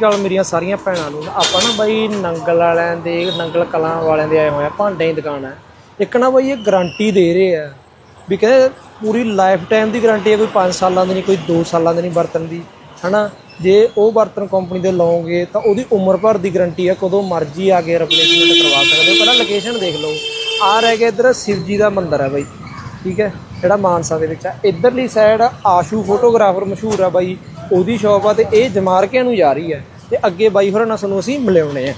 ਗੱਲ ਮੇਰੀਆਂ ਸਾਰੀਆਂ ਭੈਣਾਂ ਨੂੰ। ਆਪਾਂ ਨਾ ਬਾਈ ਨੰਗਲ ਵਾਲਿਆਂ ਦੇ, ਨੰਗਲ ਕਲਾਂ ਵਾਲਿਆਂ ਦੇ ਆਏ ਹੋਏ ਆ ਭਾਂਡੇ ਦੀ ਦੁਕਾਨ ਹੈ ਇੱਕ ਨਾ ਬਾਈ ਇਹ ਗਾਰੰਟੀ ਦੇ ਰਹੇ ਆ ਵੀ ਕਹਿੰਦੇ ਪੂਰੀ ਲਾਈਫ ਟਾਈਮ ਦੀ ਗਾਰੰਟੀ ਹੈ ਕੋਈ 5 ਸਾਲਾਂ ਦੀ ਨਹੀਂ, ਕੋਈ 2 ਸਾਲਾਂ ਦੀ ਨਹੀਂ ਬਰਤਨ ਦੀ, ਹਨਾ? ਜੇ ਉਹ ਬਰਤਨ ਕੰਪਨੀ ਦੇ ਲਓਗੇ ਤਾਂ ਉਹਦੀ ਉਮਰ ਭਰ ਦੀ ਗਾਰੰਟੀ ਹੈ ਕਦੋਂ ਮਰਜ਼ੀ ਆ ਕੇ ਰਿਪਲੇਸਮੈਂਟ ਕਰਵਾ ਸਕਦੇ ਹੋ। ਪਹਿਲਾਂ ਲੋਕੇਸ਼ਨ ਦੇਖ ਲਓ। ਆ ਰਹਿ ਗਿਆ ਇੱਧਰ ਸ਼ਿਵਜੀ ਦਾ ਮੰਦਿਰ ਹੈ ਬਾਈ। ਠੀਕ ਹੈ? ਜਿਹੜਾ ਮਾਨਸਾ ਦੇ ਵਿੱਚ ਆ। ਇਧਰਲੀ ਸਾਈਡ ਆਸ਼ੂ ਫੋਟੋਗ੍ਰਾਫਰ ਮਸ਼ਹੂਰ ਆ ਬਾਈ। ਉਹਦੀ ਸ਼ਾਪ ਆ ਤੇ ਇਹ ਜਮਾਰਕਿਆਂ ਨੂੰ ਜਾ ਰਹੀ ਹੈ ਤੇ ਅੱਗੇ ਬਾਈ ਹੋਰਾਂ ਨਾਲ ਸਾਨੂੰ ਅਸੀਂ ਮਿਲਿਆਉਣੇ ਆ।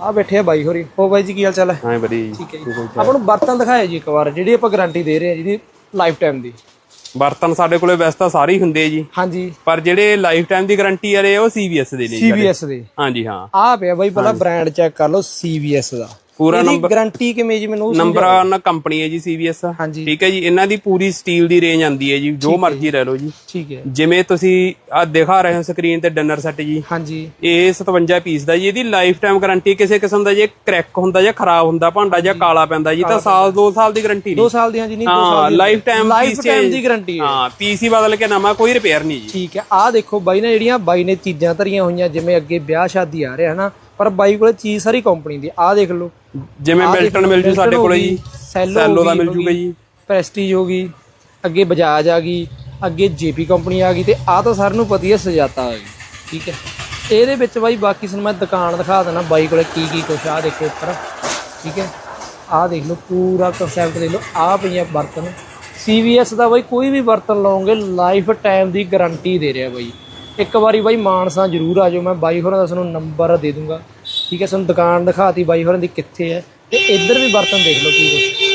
ਆ ਬੈਠੇ ਆ ਬਾਈ ਹੋਰੀ। ਹੋ ਬਾਈ ਜੀ ਕੀ ਹਾਲ ਚਾਲ ਹੈ? ਹਾਂ ਜੀ ਠੀਕ ਹੈ ਜੀ। ਆਪਾਂ ਨੂੰ ਬਰਤਨ ਦਿਖਾਇਆ ਜੀ ਇੱਕ ਵਾਰ ਜਿਹੜੀ ਆਪਾਂ ਗਾਰੰਟੀ ਦੇ ਰਹੇ ਹਾਂ ਜਿਹਦੀ ਲਾਈਫ ਟਾਈਮ ਦੀ। ਬਰਤਨ ਸਾਡੇ ਕੋਲੇ ਵੈਸੇ ਤਾਂ ਸਾਰੇ ਹੀ ਹੁੰਦੇ ਆ ਜੀ। ਹਾਂਜੀ। ਪਰ ਜਿਹੜੇ ਲਾਈਫ ਟਾਈਮ ਦੀ ਗਾਰੰਟੀ ਵਾਲੇ ਉਹ CVS ਦੇ ਨੇ ਜੀ CVS ਦੇ। ਹਾਂਜੀ ਹਾਂ। ਆ ਪਿਆ ਬਾਈ ਪਹਿਲਾਂ ਬ੍ਰਾਂਡ ਚੈੱਕ ਕਰ ਲਓ CVS ਦਾ। ਪੂਰਾ ਨੰਬਰ ਗਾਰੰਟੀ ਕਿਵੇਂ ਜੀ ਮੈਨੂੰ ਨੰਬਰ 1 ਕੰਪਨੀ ਹੈ ਜੀ CVS ਹਾਂਜੀ। ਠੀਕ ਹੈ ਜੀ ਇਹਨਾਂ ਦੀ ਪੂਰੀ ਸਟੀਲ ਦੀ ਰੇਂਜ ਆਂਦੀ ਹੈ ਜੀ ਜੋ ਮਰਜ਼ੀ ਲੈ ਲਓ ਜੀ। ਠੀਕ ਹੈ। ਜਿਵੇਂ ਤੁਸੀਂ ਆ ਦਿਖਾ ਰਹੇ ਹੋ ਸਕਰੀਨ ਤੇ ਡਿਨਰ ਸੈੱਟ ਜੀ। ਹਾਂਜੀ। ਇਹ 57 ਪੀਸ ਦਾ ਜੀ ਇਹਦੀ ਲਾਈਫ ਟਾਈਮ ਗਾਰੰਟੀ ਕਿਸੇ ਕਿਸਮ ਦਾ ਜੇ ਕ੍ਰੈਕ ਹੁੰਦਾ ਜਾਂ ਖਰਾਬ ਹੁੰਦਾ ਭਾਂਡਾ ਜਾਂ ਕਾਲਾ ਪੈਂਦਾ ਜੀ ਤਾਂ ਸਾਲ 2 ਸਾਲ ਦੀ ਗਾਰੰਟੀ 2 ਨਹੀਂ ਸਾਲ ਦੀ ਹਾਂਜੀ ਨਹੀਂ 2 ਹਾਂ ਸਾਲ ਦੀ ਲਾਈਫ ਟਾਈਮ ਲਾਈਫ ਟਾਈਮ ਦੀ ਗਾਰੰਟੀ ਹੈ। ਹਾਂ ਪੀਸੀ ਬਦਲ ਕੇ ਨਵਾਂ ਕੋਈ ਰਿਪੇਅਰ ਨਹੀਂ ਜੀ। ਠੀਕ ਹੈ ਆਹ ਦੇਖੋ ਬਾਈ ਨੇ ਜਿਹੜੀਆਂ ਬਾਈ ਨੇ ਚੀਜ਼ਾਂ ਧਰੀਆਂ ਹੋਈਆਂ ਜਿਵੇਂ ਅੱਗੇ ਵਿਆਹ ਸ਼ਾਦੀ ਆ ਰਿਹਾ ਹਨਾ ਪਰ ਬਾਈ ਕੋਲੇ ਚੀਜ਼ ਸਾਰੀ ਕੰਪਨੀ ਦੀ ਆਹ ਦੇਖ ਲਓ ਜਿਵੇਂ ਮਿਲਟਨ ਮਿਲ ਜੂ ਸਾਡੇ ਕੋਲੇ ਜੀ ਸੈਲੋ ਦਾ ਮਿਲ ਜੂਗਾ ਜੀ। ਪ੍ਰੈਸਟੀਜ ਹੋ ਗਈ ਅੱਗੇ ਬਜਾਜ ਆ ਗਈ ਅੱਗੇ ਜੇਪੀ ਕੰਪਨੀ ਆ ਗਈ ਤੇ ਆਹ ਤਾਂ ਸਾਰਿਆਂ ਨੂੰ ਪਤਾ ਹੀ ਸਜਾਤਾ ਆ ਗਈ ਠੀਕ ਹੈ। ਇਹਦੇ ਵਿੱਚ ਬਾਈ ਬਾਕੀ ਤੁਹਾਨੂੰ ਮੈਂ ਦੁਕਾਨ ਦਿਖਾ ਦੇਣਾ ਬਾਈ ਕੋਲੇ ਕੀ ਕੀ ਕੁਛ ਆ ਦੇਖੋ ਉੱਪਰ ਠੀਕ ਹੈ। ਆਹ ਦੇਖ ਲਓ ਪੂਰਾ ਕਨਸੈਪਟ ਦੇਖ ਲਓ ਆਹ ਪਈਆਂ ਬਰਤਨ। CVS ਦਾ ਬਾਈ ਕੋਈ ਵੀ ਬਰਤਨ ਲਓਗੇ ਲਾਈਫ ਟਾਈਮ ਦੀ ਗਾਰੰਟੀ ਦੇ ਰਿਹਾ ਬਾਈ। ਇੱਕ ਵਾਰੀ ਬਾਈ ਮਾਨਸਾ ਜ਼ਰੂਰ ਆ ਜਾਓ ਮੈਂ ਬਾਈ ਹੋਰਾਂ ਦਾ ਤੁਹਾਨੂੰ ਨੰਬਰ ਦੇ ਦੂੰਗਾ। ਠੀਕ ਹੈ, ਸਾਨੂੰ ਦੁਕਾਨ ਦਿਖਾਤੀ ਬਾਈ ਹੋਰਾਂ ਦੀ ਕਿੱਥੇ ਹੈ ਤੇ ਇੱਧਰ ਵੀ ਬਰਤਨ ਦੇਖ ਲਓ ਕੀ ਕੁਛ।